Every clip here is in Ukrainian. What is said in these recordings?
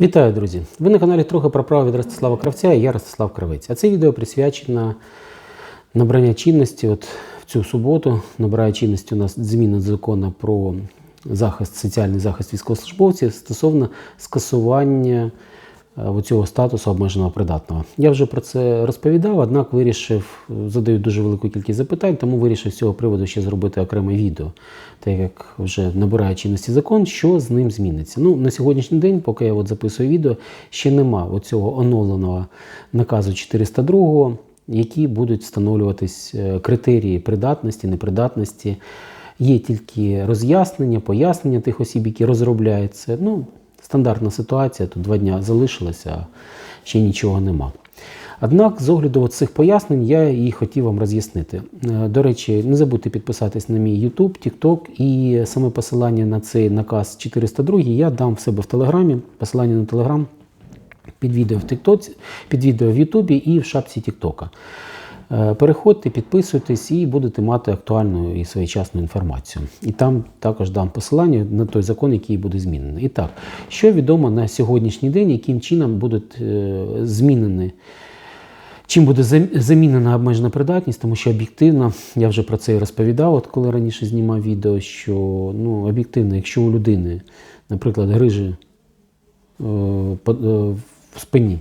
Вітаю, друзі! Ви на каналі трохи про право від Ростислава Кравця і я Ростислав Кравець. А це відео присвячено набрання чинності. От в цю суботу набирає чинності у нас зміна закону про захист, соціальний захист військовослужбовців стосовно скасування цього статусу обмеженого придатного. Я вже про це розповідав, однак вирішив, задають дуже велику кількість запитань, тому вирішив з цього приводу ще зробити окреме відео, так як вже набирає чинності закон, що з ним зміниться. Ну, на сьогоднішній день, поки я от записую відео, ще нема оцього оновленого наказу 402, які будуть встановлюватись е, критерії придатності, непридатності. Є тільки роз'яснення, пояснення тих осіб, які розробляють це. Ну, стандартна ситуація, тут два дня залишилося, ще нічого нема. Однак, з огляду цих пояснень, я і хотів вам роз'яснити. Е, До речі, не забудьте підписатись на мій YouTube, TikTok і саме посилання на цей наказ 402 я дам в себе в Телеграмі. Посилання на Телеграм під відео в TikTok, під відео в Ютубі і в шапці Тіктока. Е, Переходьте, підписуйтесь і будете мати актуальну і своєчасну інформацію. І там також дам посилання на той закон, який буде змінений. І так, що відомо на сьогоднішній день, яким чином будуть е, змінені. Чим буде замінена обмежена придатність, тому що об'єктивно, я вже про це і розповідав, от коли раніше знімав відео, що ну, об'єктивно, якщо у людини, наприклад, грижі е, е, в спині,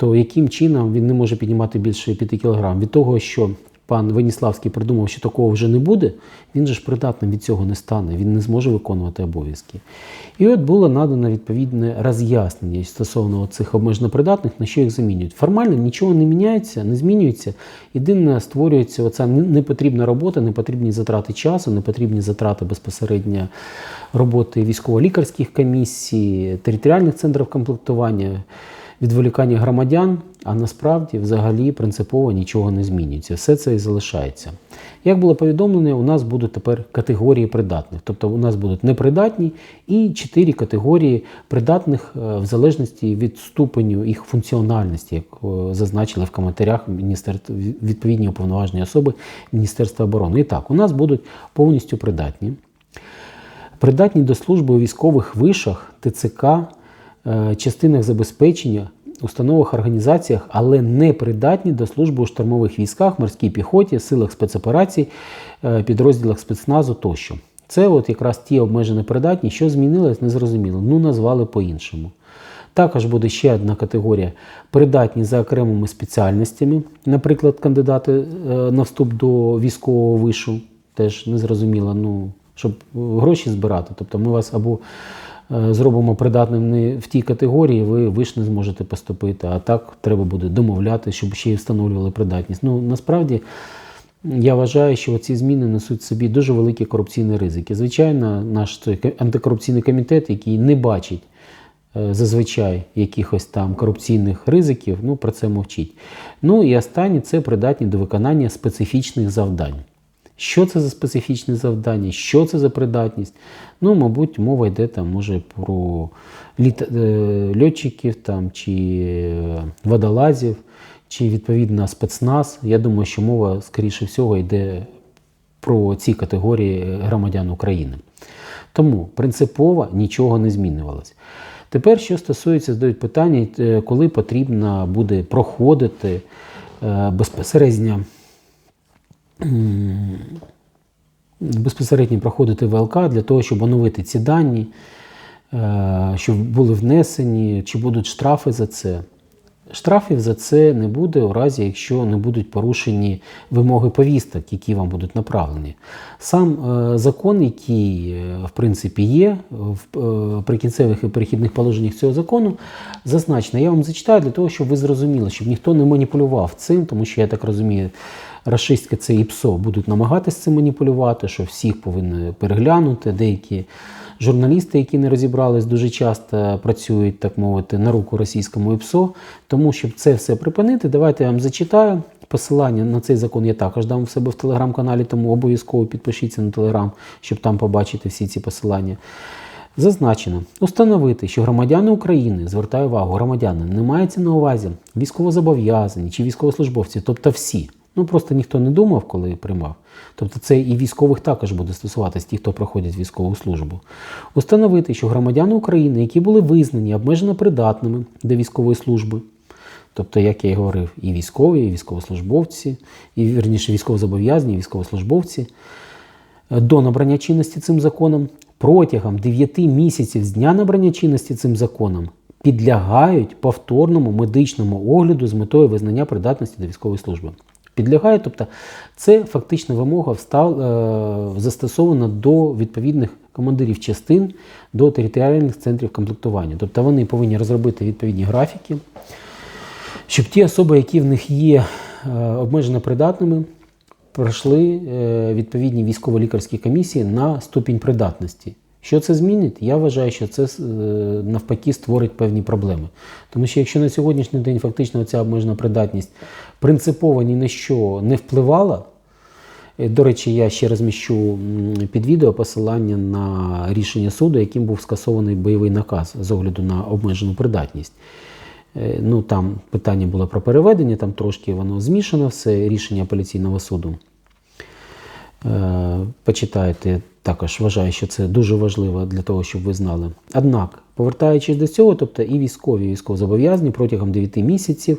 то яким чином він не може піднімати більше 5 кг? Від того, що пан Веніславський придумав, що такого вже не буде, він же ж придатним від цього не стане, він не зможе виконувати обов'язки. І от було надано відповідне роз'яснення стосовно цих обмежено придатних, на що їх замінюють. Формально нічого не міняється, не змінюється. Єдине створюється оця непотрібна робота, непотрібні затрати часу, непотрібні затрати безпосередньо роботи військово-лікарських комісій, територіальних центрів комплектування відволікання громадян, а насправді взагалі принципово нічого не змінюється. Все це і залишається. Як було повідомлено, у нас будуть тепер категорії придатних. Тобто у нас будуть непридатні і чотири категорії придатних е, в залежності від ступеню їх функціональності, як е, зазначили в коментарях міністерств, відповідні уповноважені особи Міністерства оборони. І так, у нас будуть повністю придатні придатні до служби у військових вишах, ТЦК, частинах забезпечення, установах, організаціях, але не придатні до служби у штурмових військах, морській піхоті, силах спецоперацій, е, підрозділах спецназу тощо. Це от якраз ті обмежені придатні, що змінилось, незрозуміло. Ну, назвали по-іншому. Також буде ще одна категорія придатні за окремими спеціальностями, наприклад, кандидати е, на вступ до військового вишу, теж незрозуміло, ну, щоб гроші збирати. Тобто ми вас або е, зробимо придатним не в тій категорії, ви виш не зможете поступити, а так треба буде домовляти, щоб ще й встановлювали придатність. Ну, насправді. Я вважаю, що ці зміни несуть в собі дуже великі корупційні ризики. Звичайно, наш антикорупційний комітет, який не бачить е, зазвичай якихось там корупційних ризиків, ну про це мовчить. Ну і останнє це придатні до виконання специфічних завдань. Що це за специфічне завдання? Що це за придатність? Ну, мабуть, мова йде там, може, про літ... е, льотчиків там, чи е, водолазів, чи відповідно спецназ. Я думаю, що мова, скоріше всього, йде про ці категорії громадян України. Тому принципово нічого не змінювалося. Тепер, що стосується, задають питання, е, коли потрібно буде проходити безпосередньо безпосередньо проходити ВЛК для того, щоб оновити ці дані, е, щоб були внесені, чи будуть штрафи за це. Штрафів за це не буде у разі, якщо не будуть порушені вимоги повісток, які вам будуть направлені. Сам е, закон, який е, в принципі є в е, прикінцевих і перехідних положеннях цього закону, зазначено. Я вам зачитаю для того, щоб ви зрозуміли, щоб ніхто не маніпулював цим, тому що я так розумію, рашистське це і ПСО будуть намагатися цим маніпулювати, що всіх повинні переглянути. Деякі журналісти, які не розібрались, дуже часто працюють, так мовити, на руку російському ІПСО. Тому, щоб це все припинити, давайте я вам зачитаю. Посилання на цей закон я також дам в себе в телеграм-каналі, тому обов'язково підпишіться на телеграм, щоб там побачити всі ці посилання. Зазначено, установити, що громадяни України, звертаю увагу, громадяни, не мається на увазі військовозобов'язані чи військовослужбовці, тобто всі, Ну просто ніхто не думав, коли приймав. Тобто це і військових також буде стосуватись ті, хто проходять військову службу. Установити, що громадяни України, які були визнані обмежено придатними до військової служби, тобто, як я і говорив, і військові, і військовослужбовці, і вірніше військовозобов'язані, і військовослужбовці, до набрання чинності цим законом протягом 9 місяців з дня набрання чинності цим законом підлягають повторному медичному огляду з метою визнання придатності до військової служби. Підлягають, тобто це фактично вимога встав, е, застосована до відповідних командирів частин, до територіальних центрів комплектування. Тобто вони повинні розробити відповідні графіки, щоб ті особи, які в них є е, обмежено придатними, пройшли е, відповідні військово-лікарські комісії на ступінь придатності. Що це змінить? Я вважаю, що це е, навпаки створить певні проблеми. Тому що якщо на сьогоднішній день фактично ця обмежена придатність принципово ні на що не впливала, е, до речі, я ще розміщу під відео посилання на рішення суду, яким був скасований бойовий наказ з огляду на обмежену придатність. Е, Ну, там питання було про переведення, там трошки воно змішано все, рішення апеляційного суду. Е, Почитайте також, вважаю, що це дуже важливо для того, щоб ви знали. Однак, повертаючись до цього, тобто і військові, і військовозобов'язані протягом 9 місяців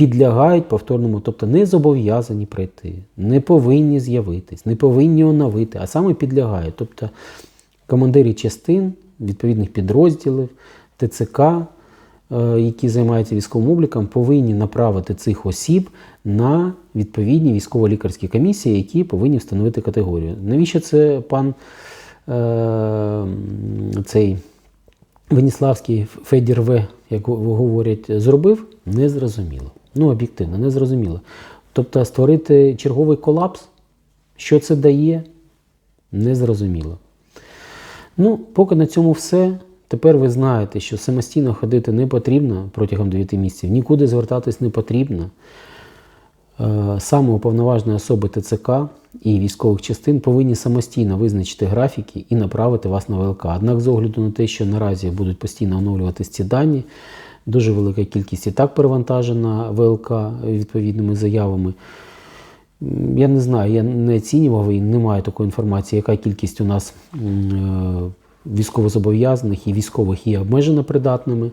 підлягають повторному, тобто не зобов'язані прийти, не повинні з'явитись, не повинні оновити, а саме підлягають. Тобто командирі частин, відповідних підрозділів, ТЦК, е, які займаються військовим обліком, повинні направити цих осіб на відповідні військово-лікарські комісії, які повинні встановити категорію. Навіщо це пан е, цей Веніславський Федір В, як говорять, зробив? Незрозуміло. Ну, об'єктивно, незрозуміло. Тобто створити черговий колапс, що це дає, незрозуміло. Ну, поки на цьому все. Тепер ви знаєте, що самостійно ходити не потрібно протягом 9 місяців, нікуди звертатись не потрібно. Е, Саме уповноважені особи ТЦК і військових частин повинні самостійно визначити графіки і направити вас на ВЛК. Однак, з огляду на те, що наразі будуть постійно оновлюватись ці дані, дуже велика кількість і так перевантажена ВЛК відповідними заявами. Я не знаю, я не оцінював і не маю такої інформації, яка кількість у нас е, військовозобов'язаних і військових є обмежено придатними.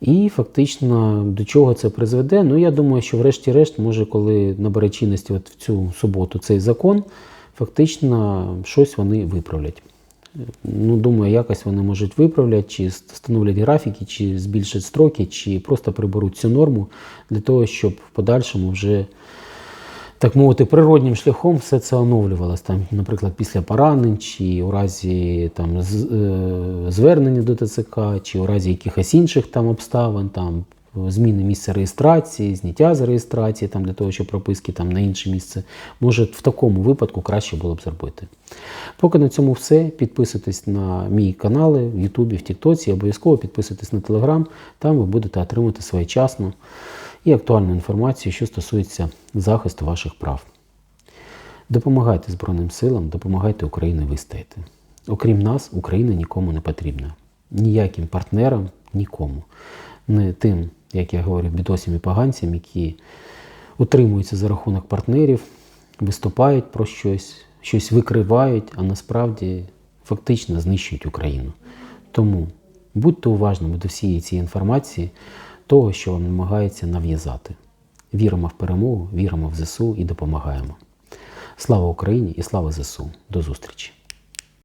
І фактично до чого це призведе? Ну, я думаю, що врешті-решт, може, коли набере чинності от в цю суботу цей закон, фактично щось вони виправлять. Ну, думаю, якось вони можуть виправлять, чи встановлять графіки, чи збільшать строки, чи просто приберуть цю норму для того, щоб в подальшому вже так мовити, природнім шляхом все це оновлювалось. Там, наприклад, після поранень, чи у разі там, е, звернення до ТЦК, чи у разі якихось інших там обставин, там, зміни місця реєстрації, зняття з реєстрації там, для того, щоб прописки там, на інше місце. Може, в такому випадку краще було б зробити. Поки на цьому все. Підписуйтесь на мій канали в Ютубі, в Тіктоці, обов'язково підписуйтесь на Телеграм, там ви будете отримати своєчасну і актуальну інформацію, що стосується захисту ваших прав. Допомагайте Збройним силам, допомагайте Україні вистояти. Окрім нас, Україна нікому не потрібна. Ніяким партнерам, нікому. Не тим, як я говорю, бідосям і поганцям, які утримуються за рахунок партнерів, виступають про щось, щось викривають, а насправді фактично знищують Україну. Тому будьте уважними до всієї цієї інформації, того, що вам намагається нав'язати. Віримо в перемогу, віримо в ЗСУ і допомагаємо. Слава Україні і слава ЗСУ. До зустрічі!